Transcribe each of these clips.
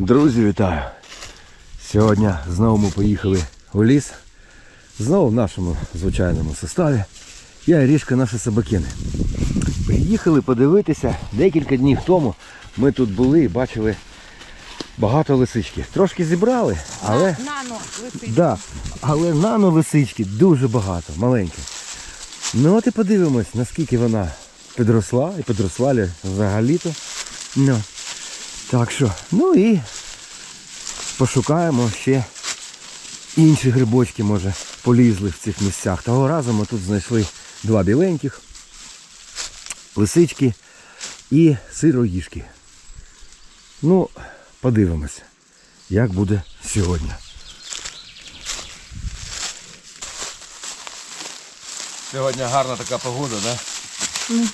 Друзі, вітаю! Сьогодні знову ми поїхали у ліс. Знову в нашому звичайному составі. Я і Рішка, наші собакини. Приїхали подивитися. Декілька днів тому ми тут були і бачили багато лисички. Трошки зібрали, але, Нано лисички. да, але нано лисички дуже багато, маленькі. Ну от і подивимось, наскільки вона підросла і підросла взагалі-то. Ну. Так що, ну і пошукаємо ще інші грибочки, може, полізли в цих місцях. Того разу ми тут знайшли два біленьких, лисички і сироїшки. Ну, подивимося, як буде сьогодні. Сьогодні гарна така погода, так? Да?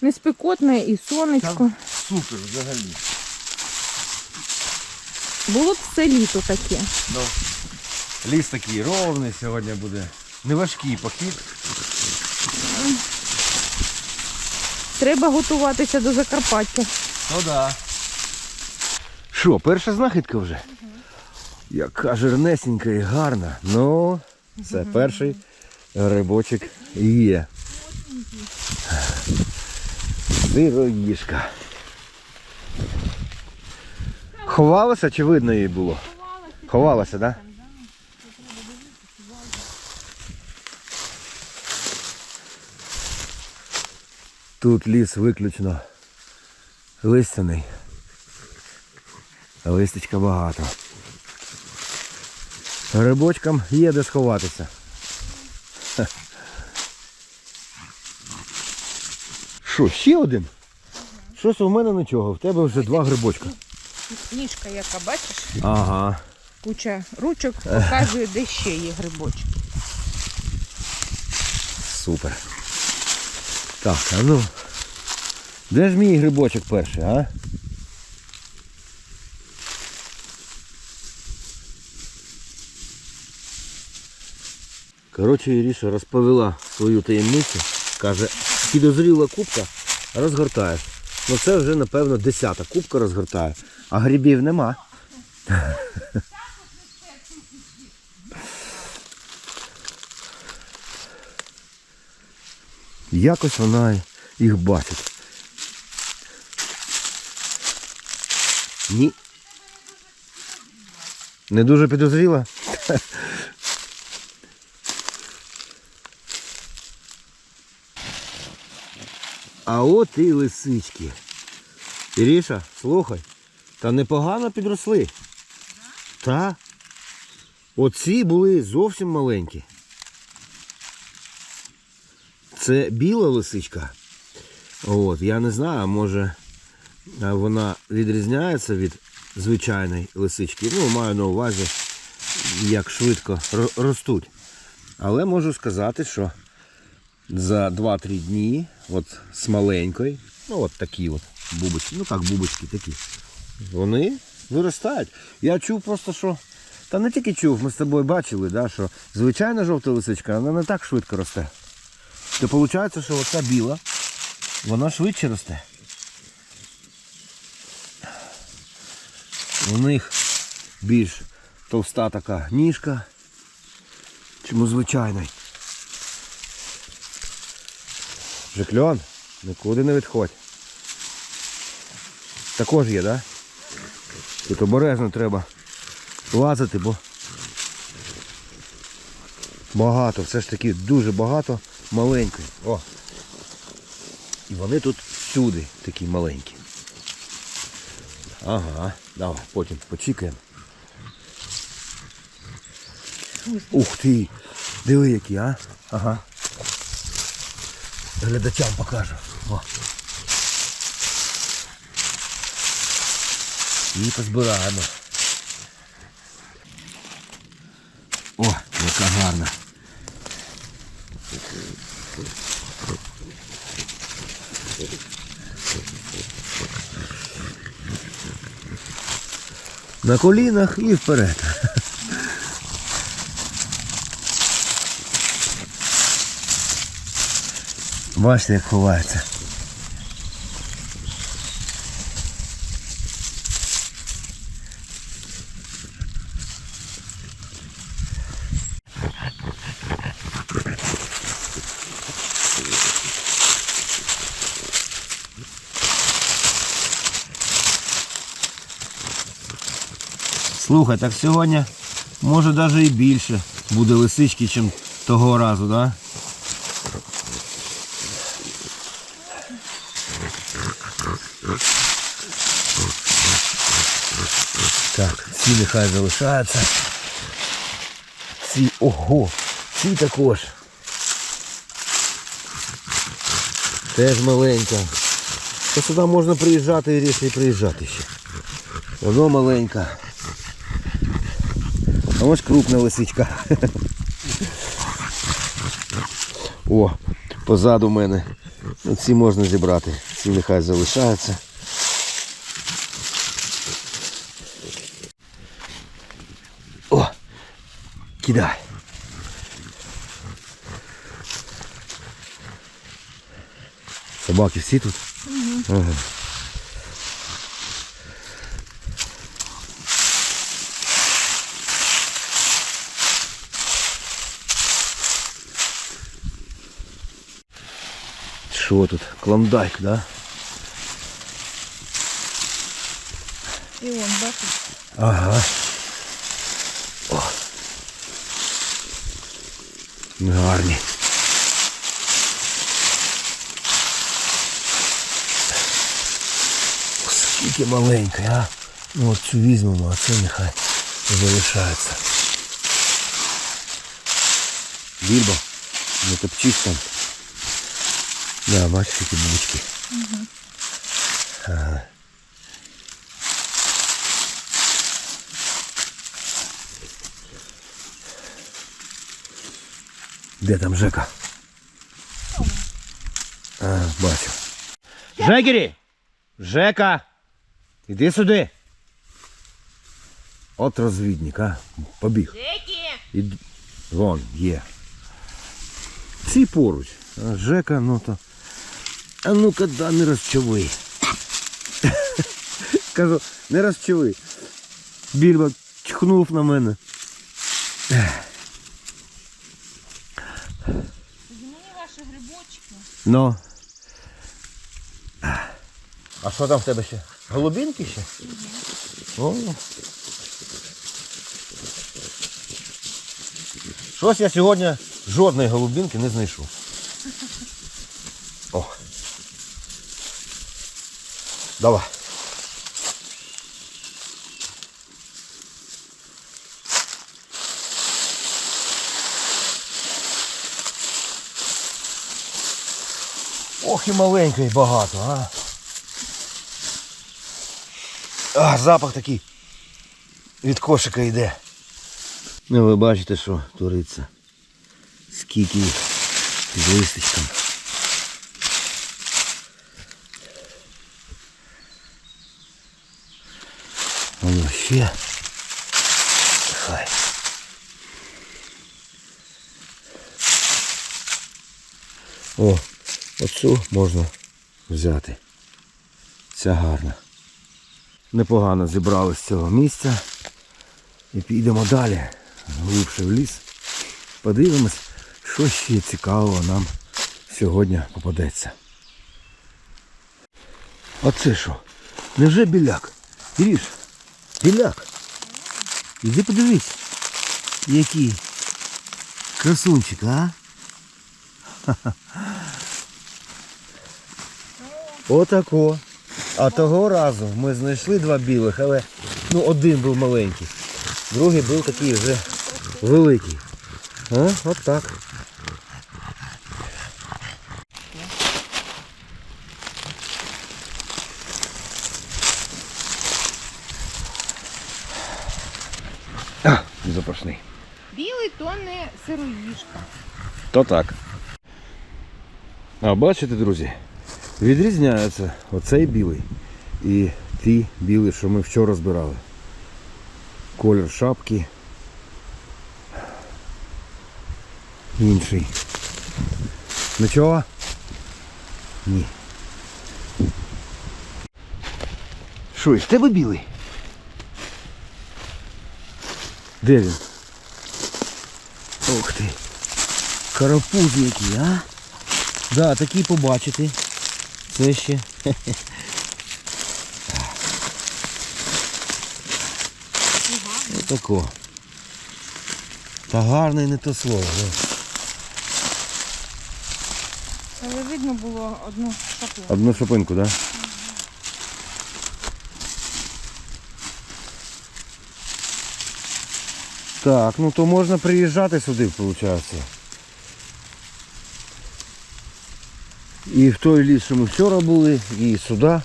Не спекотне і сонечко. Супер взагалі. Було б все літо таке. Ну, ліс такий ровний сьогодні буде. Неважкий похід. Треба готуватися до Закарпаття. Ну да. Що, перша знахідка вже? Яка жирнесенька і гарна. Ну, це перший грибочок є. Сироїшка. Ховалася чи видно їй було? Ховалася, так? Да? Тут ліс виключно листяний. Листячка багато. Грибочкам є де сховатися. Що, ще один? Щось у мене нічого, в тебе вже два грибочка. Ніжка яка, бачиш? Ага. Куча ручок показує, де ще є грибочки. Супер. Так, а ну. Де ж мій грибочок перший, а? Коротше, Іріша розповіла свою таємницю. Каже, підозріла кубка, розгортаєш. Ну це вже, напевно, десята кубка розгортає, а грибів нема. Якось вона їх бачить. Ні. Не дуже підозріла? А от і лисички. Іріша, слухай, та непогано підросли. Та. Оці були зовсім маленькі. Це біла лисичка. От, я не знаю, може вона відрізняється від звичайної лисички. Ну, маю на увазі, як швидко ростуть. Але можу сказати, що за 2-3 дні от з маленької, ну от такі от бубочки, ну так, бубочки такі, вони виростають. Я чув просто, що. Та не тільки чув, ми з тобою бачили, да, що звичайна жовта лисичка, вона не так швидко росте. То виходить, що оця біла, вона швидше росте. У них більш товста така ніжка, чим у звичайної. Жикльон, нікуди не відходь. Також є, так? Да? Тут обережно треба лазити, бо багато, все ж таки дуже багато маленької. О! І вони тут всюди такі маленькі. Ага, давай, потім почекаємо. Ух ти! Диви які, а? Ага. Глядачам покажу. О. І позбираємо. О, яка гарна. На колінах і вперед. Бачите, як ховається. Слухай, так сьогодні може навіть і більше буде лисички, ніж того разу, да? Так, ці нехай залишаються. Ці, ого, ці також. Теж маленька. То сюди можна приїжджати і ріше приїжджати ще. Воно маленька. А ось крупна лисичка. О, позаду мене. Ну, ці можна зібрати. Ці нехай залишаються. О! Кидай. Собаки всі тут? Ага. Що тут? Клондайк, да? І он, бачиш, Ага. О. Гарні. О, Скільки маленький, а? Ну от цю візьмемо, а це нехай залишається. Більбо, не топчись там. Да, бачиш, які бучки. Де там Жека? А, бачу. Жекері! Жека! Іди сюди. От розвідник, а? Побіг. Жекі! Іди. Вон, є. Ці поруч. А Жека, ну то. А ну-ка, да, не розчови. Кажу, не розчови. Більба чхнув на мене. Мені ваші грибочки. Ну. А що там в тебе ще? Голубінки ще? О. Щось я сьогодні жодної голубінки не знайшов. Давай. Ох і маленької багато, а. А, запах такий від кошика йде. Ну ви бачите, що твориться. Скільки їх під листочком. Воно ще. Хай. О, оцю можна взяти. Ця гарна. Непогано зібрали з цього місця. І підемо далі, глибше в ліс. Подивимось, що ще цікавого нам сьогодні попадеться. А це що? Невже біляк? Іріш, біляк. Іди подивись, який красунчик, а? Отако. А того разу ми знайшли два білих, але ну, один був маленький, другий був такий вже великий. А? От так. А, запашний. Білий то не сироїжка. То так. А бачите, друзі, відрізняється оцей білий і ті білі, що ми вчора збирали. Колір шапки. Інший. Нічого? Ні. Що, і в тебе білий? Де він? Ух ти. Карапуз який, а? Да, такий побачити. Це ще. Отако. Та гарне не то слово. Але видно було одну шаплу. Одну шопинку, так? Да? Так, ну то можна приїжджати сюди, виходить. І в той ліс, що ми вчора були, і сюди.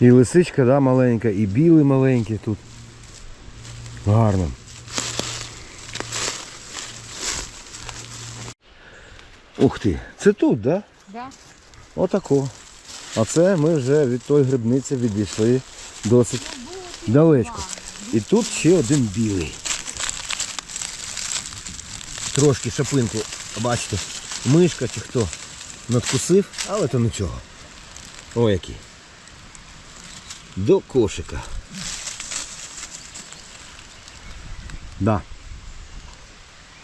І лисичка, да, маленька, і білий маленький тут. Гарно. Ух ти, це тут, так? Да? Да? Отако. А це ми вже від тої грибниці відійшли досить далечко. І тут ще один білий. Трошки шапинку, бачите, мишка чи хто надкусив, але то нічого. О який. До кошика. Да.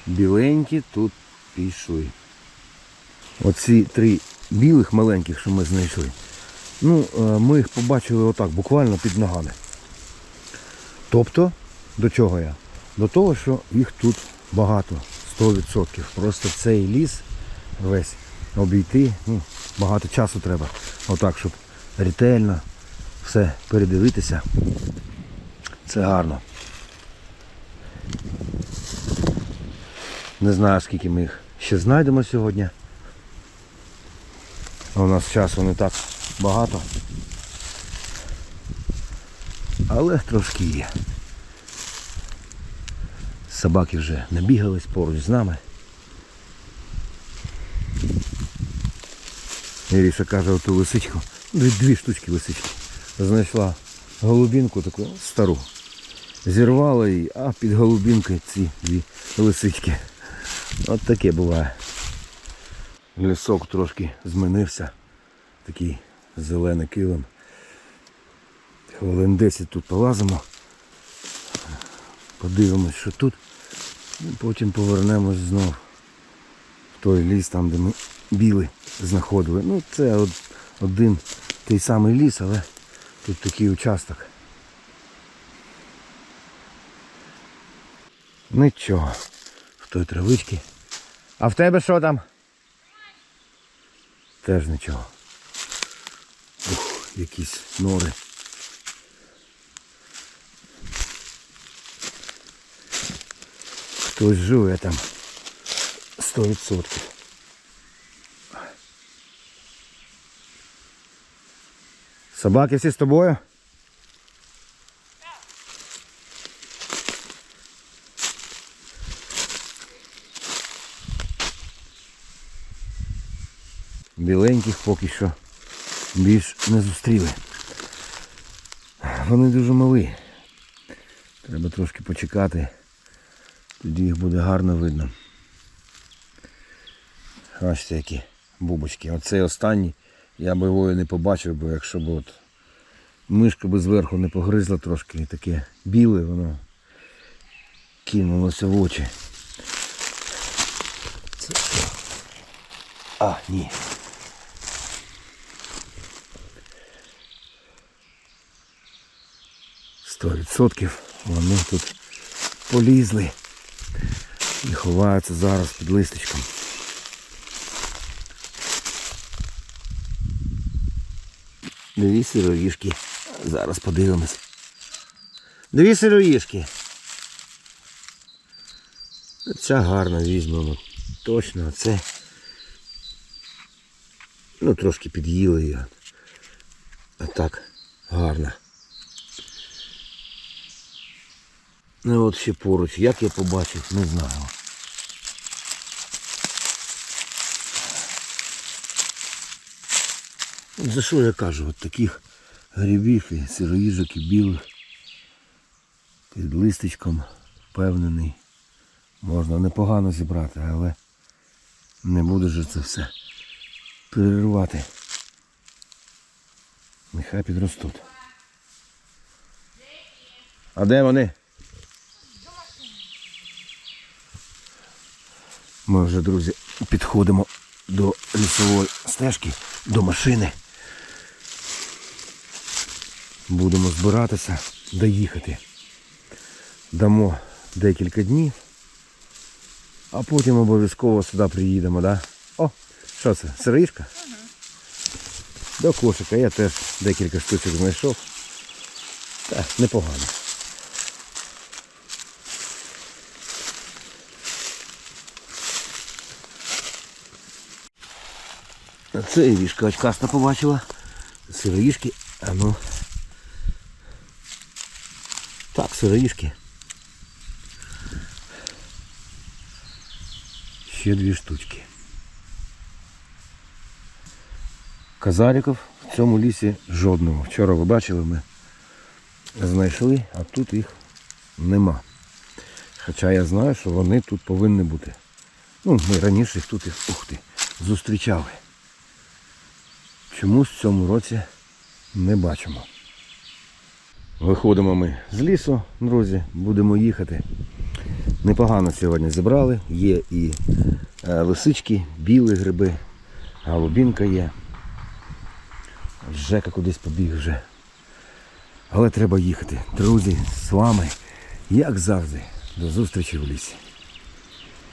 Біленькі тут пішли. Оці три білих маленьких, що ми знайшли. Ну, е, ми їх побачили отак, буквально під ногами. Тобто, до чого я? До того, що їх тут багато, 100%. Просто цей ліс весь обійти, ну, багато часу треба. Отак, щоб ретельно все передивитися. Це гарно. Не знаю, скільки ми їх ще знайдемо сьогодні. А у нас часу не так багато. Але трошки є. Собаки вже набігались поруч з нами. Іріша каже, оту лисичку, дві, дві штучки лисички. Знайшла голубінку таку стару. Зірвала її, а під голубінкою ці дві лисички. От таке буває. Лісок трошки змінився. Такий зелений килим. Хвилин 10 тут полазимо. Подивимось, що тут. І потім повернемось знов в той ліс, там де ми білий знаходили. Ну це один той самий ліс, але тут такий участок. Нічого. В той травичці. А в тебе що там? Теж нічого. Ух, якісь нори. Хтось живе там. Сто відсотків. Собаки всі з тобою? Біленьких поки що більш не зустріли. Вони дуже малі. Треба трошки почекати. Тоді їх буде гарно видно. Бачите, які бубочки. Оцей останній я би його не побачив, бо якщо б от мишка би зверху не погризла трошки і таке біле, воно кинулося в очі. А, ні. Сто відсотків вони тут полізли і ховаються зараз під листочком. Дві сироїшки. Зараз подивимось. Дві сироїшки. Ця гарна візьмемо. Точно, а це. Ну, трошки під'їли її. А так, гарна. Ну от ще поруч, як я побачив, не знаю. От за що я кажу, от таких грибів і сироїжок і білих під листочком впевнений. Можна непогано зібрати, але не буду же це все переривати. Нехай підростуть. А де вони? Ми вже, друзі, підходимо до лісової стежки, до машини. будемо збиратися доїхати. Дамо декілька днів, а потім обов'язково сюди приїдемо, да? О, що це? Сироїшка? До кошика я теж декілька штучок знайшов. Так, непогано. Це і вішка очкаста побачила. Сироїшки, а ну. Так, сироїшки. Ще дві штучки. Казариків в цьому лісі жодного. Вчора ви бачили, ми знайшли, а тут їх нема. Хоча я знаю, що вони тут повинні бути. Ну, ми раніше їх тут ух ти, зустрічали. Чомусь в цьому році не бачимо. Виходимо ми з лісу, друзі, будемо їхати. Непогано сьогодні зібрали. Є і е, лисички, білі гриби, голубінка є. Жека кудись побіг вже. Але треба їхати. Друзі, з вами, як завжди, до зустрічі в лісі.